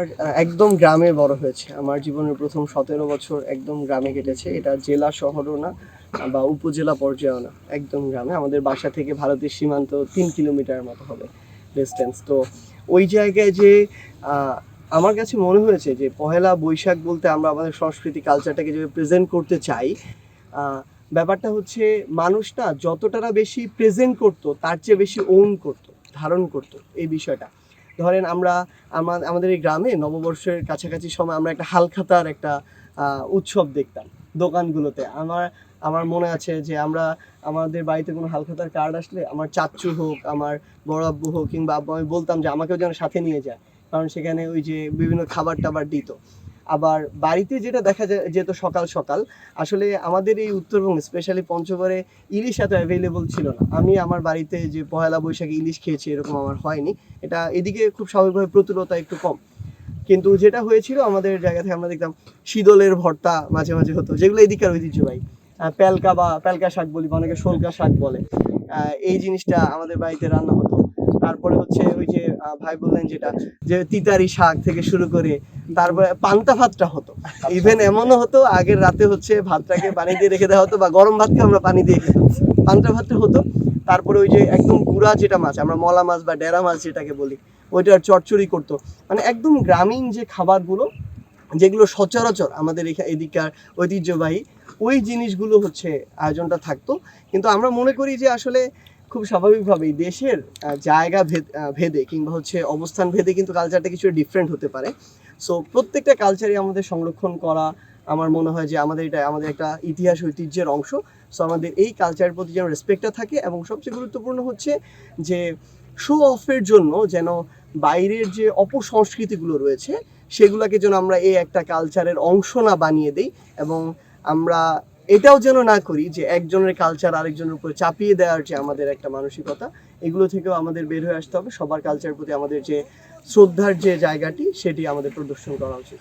আমার একদম গ্রামে বড় হয়েছে। আমার জীবনের প্রথম সতেরো বছর একদম গ্রামে কেটেছে। এটা জেলা শহরও না, বা উপজেলা পর্যায়েও না, একদম গ্রামে। আমাদের বাসা থেকে ভারতের সীমান্ত তিন কিলোমিটার মতো হবে ডিস্টেন্স তো ওই জায়গায় যে আমার কাছে মনে হয়েছে যে, পহেলা বৈশাখ বলতে আমরা আমাদের সংস্কৃতি কালচারটাকে যেভাবে প্রেজেন্ট করতে চাই ব্যাপারটা হচ্ছে মানুষটা যতটা বেশি প্রেজেন্ট করতো, তার চেয়ে বেশি ওন করতো, ধারণ করতো এই বিষয়টা। ধরেন আমরা আমা- আমাদের এই গ্রামে নববর্ষের কাছাকাছি সময় আমরা একটা হালখাতার একটা উৎসব দেখতাম দোকানগুলোতে। আমার আমার মনে আছে যে আমরা, আমাদের বাড়িতে কোনো হালখাতার কার্ড আসলে আমার চাচ্চু হোক, আমার বড় আব্বু হোক কিংবা আব্বু, আমি বলতাম যে আমাকেও যেন সাথে নিয়ে যায়। কারণ সেখানে ওই যে বিভিন্ন খাবার টাবার দিত। আবার বাড়িতে যেটা দেখা যায় যেত সকাল সকাল, আসলে আমাদের এই উত্তরবঙ্গ স্পেশালি পঞ্চগড়ে ইলিশ এত অ্যাভেলেবল ছিল না। আমি আমার বাড়িতে যে পহেলা বৈশাখে ইলিশ খেয়েছি এরকম আমার হয়নি। এটা এদিকে খুব স্বাভাবিকভাবে প্রতুলতা একটু কম। কিন্তু যেটা হয়েছিল, আমাদের জায়গা থেকে আমরা দেখতাম শীতলের ভর্তা মাঝে মাঝে হতো, যেগুলো এদিকের ঐতিহ্যবাহী। প্যালকা বা প্যালকা শাক বলি বা অনেকে শোলকা শাক বলে। এই জিনিসটা আমাদের বাড়িতে রান্না হতো। তারপরে হচ্ছে ওই যে ভাই বললেন যেটা যে তিতারি শাক থেকে শুরু করে তারপরে পান্তা ভাতটা হতো। ইভেন এমনও হতো আগের রাতে হচ্ছে ভাতটাকে পানি দিয়ে রেখে দেওয়া হতো বা গরম ভাতকে আমরা পানি দিয়ে খেতাম পান্তা ভাতটা হতো। তারপরে ওই যে একদম গুড়া যেটা মাছ আমরা মলা মাছ বা ডেরা মাছ যেটাকে বলি ওইটার চচ্চড়ি করতো। মানে একদম গ্রামীণ যে খাবারগুলো যেগুলো সচরাচর আমাদের এদিককার ঐতিহ্যবাহী ওই জিনিসগুলো হচ্ছে আয়োজনটা থাকতো। কিন্তু আমরা মনে করি যে আসলে খুব স্বাভাবিকভাবেই দেশের জায়গা ভেদ কিংবা হচ্ছে অবস্থান ভেদে কিন্তু কালচারটা কিছু ডিফারেন্ট হতে পারে। সো প্রত্যেকটা কালচারই আমাদের সংরক্ষণ করা, আমার মনে হয় যে আমাদের এটা, আমাদের একটা ইতিহাস ঐতিহ্যের অংশ। সো আমাদের এই কালচারের প্রতি যেন রেসপেক্টটা থাকে এবং সবচেয়ে গুরুত্বপূর্ণ হচ্ছে যে শো অফের জন্য যেন বাইরের যে অপসংস্কৃতিগুলো রয়েছে, সেগুলোকে যেন আমরা এই একটা কালচারের অংশ না বানিয়ে দিই এবং আমরা এটাও যেন না করি যে একজনের কালচার আরেকজনের উপরে চাপিয়ে দেওয়ার যে আমাদের একটা মানসিকতা, এগুলো থেকেও আমাদের বের হয়ে আসতে হবে। সবার কালচার প্রতি আমাদের যে শ্রদ্ধার যে জায়গাটি, সেটি আমাদের প্রদর্শন করা উচিত।